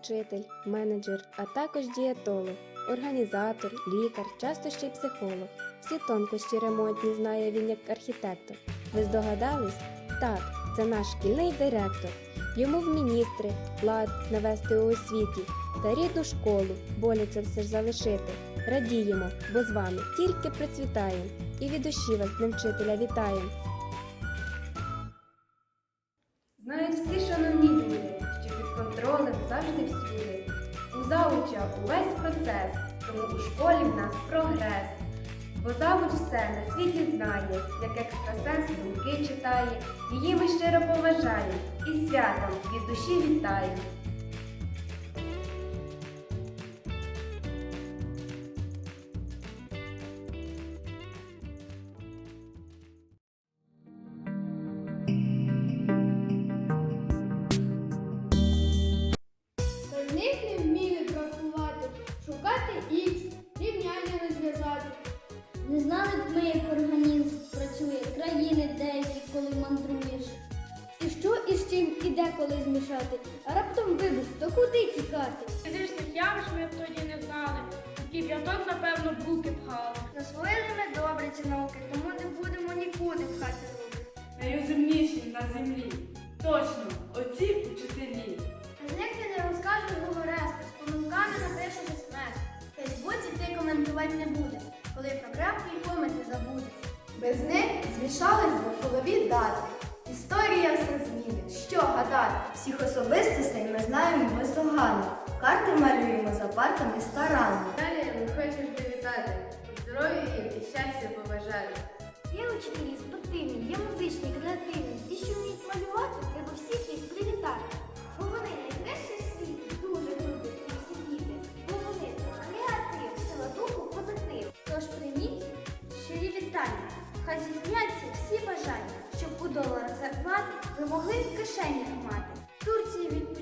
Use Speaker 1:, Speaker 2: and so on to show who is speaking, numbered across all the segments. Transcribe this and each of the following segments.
Speaker 1: вчитель, менеджер, а також дієтолог, організатор, лікар, часто ще й психолог. Всі тонкощі ремонтні знає він як архітектор. Ви здогадались? Так, це наш шкільний директор. Йому в міністри лад навести у освіті та рідну школу боляться все ж залишити. Радіємо, бо з вами тільки процвітаємо, і від душі вас, днем вчителя, вітаємо.
Speaker 2: Школі в нас прогрес. Бо завуч все на світі знає, як екстрасенс думки читає, її ми щиро поважаємо і святом від душі вітаємо.
Speaker 3: Не
Speaker 4: знали б ми, як організм працює, країни деякі, коли мандруєш. І що і з чим і де коли змішати, а раптом вибух, то куди тікати?
Speaker 5: Фізичних явищ ми б тоді не знали. У кип'яток, напевно, булки пхали.
Speaker 3: Засвоїли ми добре ці науки, тому не будемо нікуди пхати руки.
Speaker 6: найрозумніші на землі. Точно, оці учителі.
Speaker 3: З них ти не розкажеш говорести, з помилками напишеш смс. В Фейсбуці ти коментувати не будеш,
Speaker 2: би в голові дати. Історія все зміни. Що гадати? Всіх особистостей ми знаємо бездоганно. Карти малюємо за партами старанно. Далі ми хочемо привітати. Здоров'я і щастя побажати.
Speaker 4: Є учителі спортивні, є музичні, креативні. Ті, що вміють малювати, треба всіх їх привітати.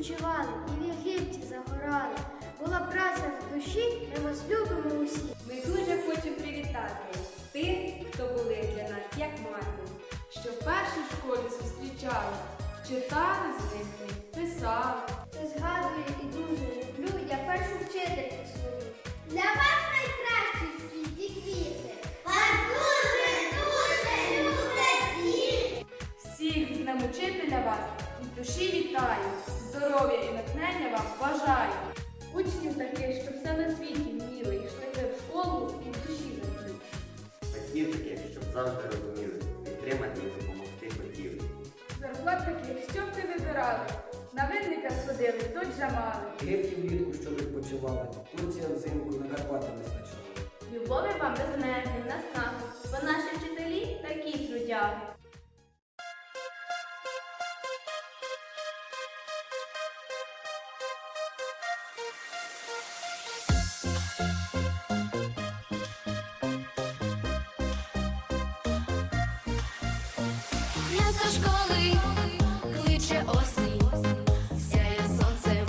Speaker 4: Відпочивали і в Єгипті загорали. Була праця в душі, ми вас любимо усі.
Speaker 2: Ми дуже хочемо привітати тих, хто були для нас як мати.
Speaker 6: Що в школі зустрічали, читали з ними, писали. Від душі вітаю. Здоров'я і натхнення вам бажаю.
Speaker 5: Учнів таких, щоб все на світі вміли, і йшли ви в школу і в душі люблю.
Speaker 7: Батьків таких, щоб завжди розуміли, підтримати і допомогти хотіли.
Speaker 5: Зарплат таких, що б ти вибирали? На винника сходили, тут жамали.
Speaker 8: Єгипті влітку, що відпочивали, Турція взимку на Карпати вистачала.
Speaker 5: Любові вам безмежні на снагу, бо наші вчителі такі трудяги.
Speaker 9: До школи кличе осінь, сяє сонцем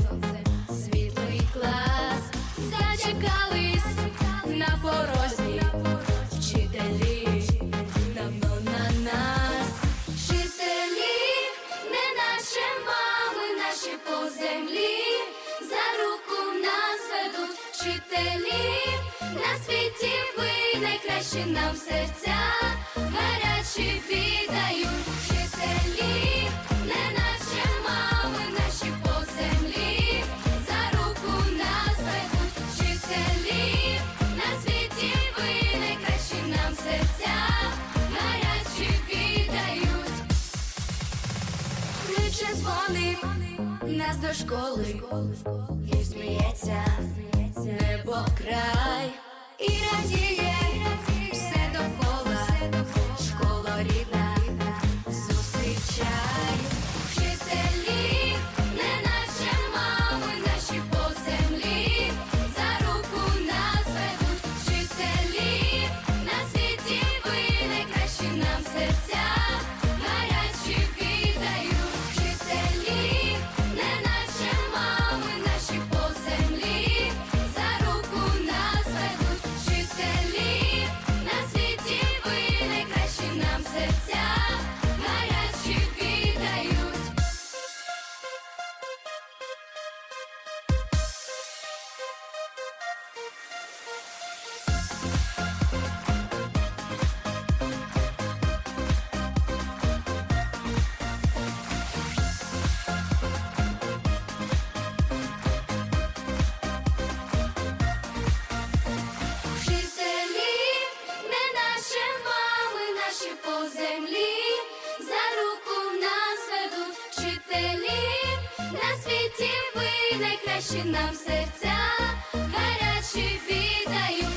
Speaker 9: світлий клас, зачекались на порозі, вчителі. Давно на нас, вчителі, не наче мами наші по землі, за руку нас ведуть вчителі, на світі ви найкращі нам серця, гарячі віддають Кличе дзвоник нас до школи, і сміється небо край, і радіє найкращі нам серця, гарячі віддають.